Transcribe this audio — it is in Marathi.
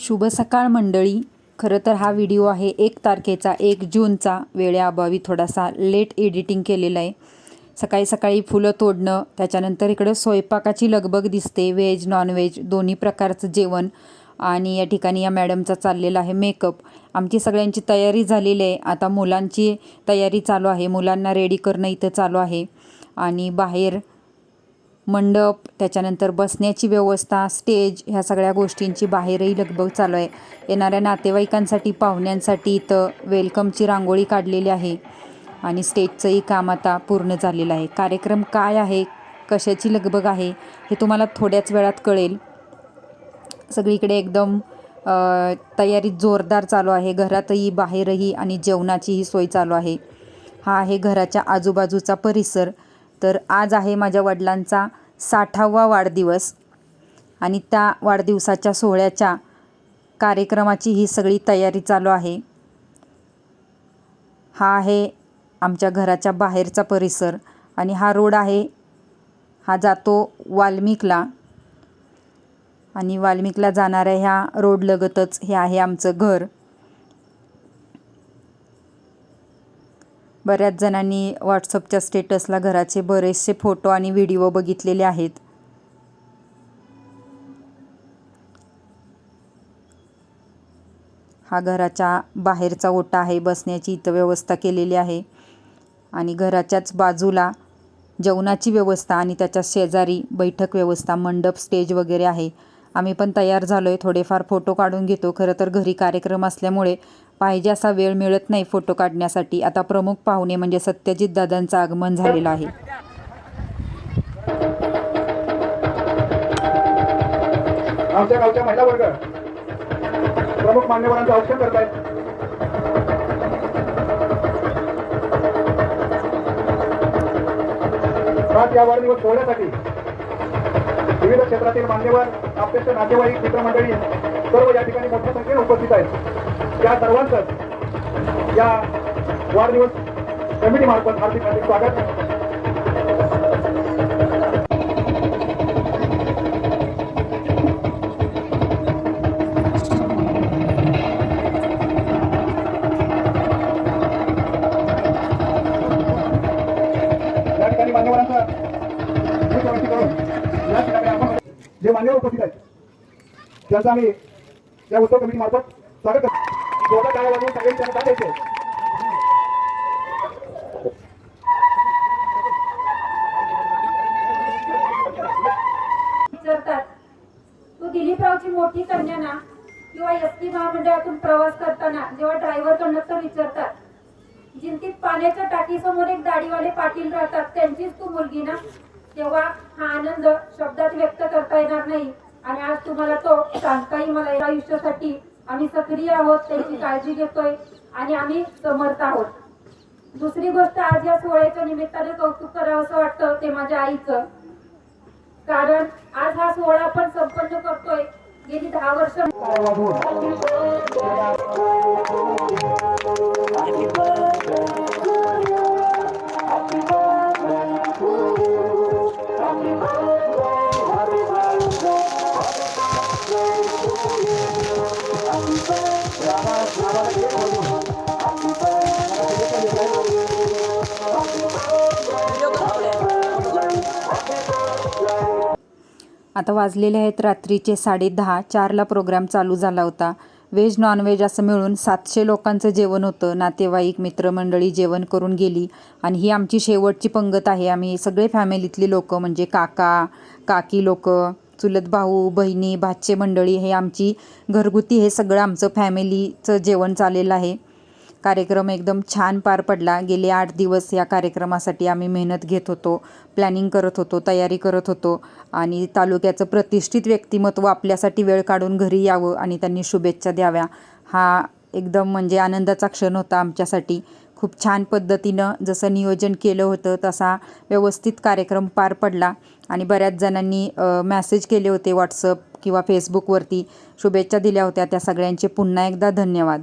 शुभ सकाळ मंडळी. खरं तर हा व्हिडिओ आहे एक तारखेचा एक जूनचा. वेळेअभावी थोडासा लेट एडिटिंग केलेला आहे. सकाळी सकाळी फुलं तोडणं त्याच्यानंतर इकडं स्वयंपाकाची लगबग दिसते. व्हेज नॉनव्हेज दोन्ही प्रकारचं जेवण आणि या ठिकाणी या मॅडमचा चाललेला आहे मेकअप. आमची सगळ्यांची तयारी झालेली आहे. आता मुलांची तयारी चालू आहे. मुलांना रेडी करणं इथं चालू आहे. आणि बाहेर मंडप त्याच्यानंतर बसण्याची व्यवस्था स्टेज ह्या सगळ्या गोष्टींची बाहेरही लगबग चालू आहे. येणाऱ्या नातेवाईकांसाठी पाहुण्यांसाठी इथं वेलकमची रांगोळी काढलेली आहे आणि स्टेजचंही काम आता पूर्ण झालेलं आहे. कार्यक्रम काय आहे? कशाची लगबग आहे? हे तुम्हाला थोड्याच वेळात कळेल. सगळीकडे एकदम तयारी जोरदार चालू आहे. घरातही बाहेरही आणि जेवणाचीही सोय चालू आहे. हा आहे घराच्या आजूबाजूचा परिसर. तर आज आहे माझ्या वडिलांचा साठावा वाढदिवस आणि त्या वाढदिवसाच्या सोहळ्याच्या कार्यक्रमाची ही सगळी तयारी चालू आहे. हा आहे आमच्या घराच्या बाहेरचा परिसर आणि हा रोड आहे हा जातो वाल्मिकला आणि वाल्मिकला जाणाऱ्या ह्या रोडलगतच हे आहे आमचं घर. बऱ्याच जणांनी व्हॉट्सअपच्या स्टेटसला घराचे बरेचसे फोटो आणि व्हिडिओ बघितलेले आहेत. हा घराच्या बाहेरचा ओटा आहे बसण्याची इथं व्यवस्था केलेली आहे आणि घराच्याच बाजूला जेवणाची व्यवस्था आणि त्याच्या शेजारी बैठक व्यवस्था मंडप स्टेज वगैरे आहे. आम्ही पण तयार झालो आहे थोडेफार फोटो काढून घेतो. खरं तर घरी कार्यक्रम असल्यामुळे पाहिजे असा वेळ मिळत नाही फोटो काढण्यासाठी. आता प्रमुख पाहुणे म्हणजे सत्यजित दादांचं आगमन झालेलं आहे. आमच्या गावच्या महिला वर्ग. प्रमुख मान्यवरांचं औक्षण करत आहेत आज या वाढदिवस सोहळ्यासाठी विविध क्षेत्रातील मान्यवर आपल्याचे नातेवाईक मित्रमंडळी सर्व या ठिकाणी मोठ्या संख्येने उपस्थित आहेत. या सर्वांचं या वाढदिवस कमिटीमार्फत हार्दिक हार्दिक स्वागत. ठिकाणी या ठिकाणी आपण जे मान्यवर उपस्थित आहेत त्यांचं आम्ही या उत्सव कमिटी मार्फत स्वागत करतो. दोघं टाळ्या वाजवून विचारतात तू दिलीपरावची मोठी कन्या ना? किंवा एस टी महामंडळातून प्रवास करताना जेव्हा ड्रायव्हर कंडक्टर विचारतात जिंतीत पाण्याच्या टाकीसमोर एक दाढीवाले पाटील राहतात त्यांचीच तू मुलगी ना? तेव्हा हा आनंद शब्दात व्यक्त करता येणार नाही. आणि आज तुम्हाला तो सांगताही मला आयुष्यासाठी आम्ही सक्रिय आहोत त्याची काळजी घेतोय आणि आम्ही समर्थ आहोत. दुसरी गोष्ट आज या सोहळ्याच्या निमित्ताने कौतुक करावं असं वाटतं ते माझ्या आईचं. कारण आज हा सोहळा आपण संपन्न करतोय. गेली दहा वर्ष आता वाजलेले आहेत रात्रीचे साडे दहा. चारला प्रोग्राम चालू झाला होता. व्हेज नॉनव्हेज असं मिळून सातशे लोकांचं जेवण होतं. नातेवाईक मित्रमंडळी जेवण करून गेली. आणि ही आमची शेवटची पंगत आहे. आम्ही सगळे फॅमिलीतली लोक म्हणजे काका काकी लोक चुलत भाऊ बहिणी भाचे मंडळी हे आमची घरगुती हे सगळं आमचं फॅमिलीचं जेवण चाललेलं आहे. कार्यक्रम एकदम छान पार पडला. गेले आठ दिवस या कार्यक्रमासाठी आम्ही मेहनत घेत होतो प्लॅनिंग करत होतो तयारी करत होतो आणि तालुक्याचं प्रतिष्ठित व्यक्तिमत्व आपल्यासाठी वेळ काढून घरी यावं आणि त्यांनी शुभेच्छा द्याव्या. हा एकदम म्हणजे आनंदाचा क्षण होता आमच्यासाठी. खूप छान पद्धतीनं जसं नियोजन केलं होतं तसा व्यवस्थित कार्यक्रम पार पडला. आणि बऱ्याच जणांनी मॅसेज केले होते व्हॉट्सअप किंवा फेसबुकवरती शुभेच्छा दिल्या होत्या त्या सगळ्यांचे. पुन्हा एकदा धन्यवाद.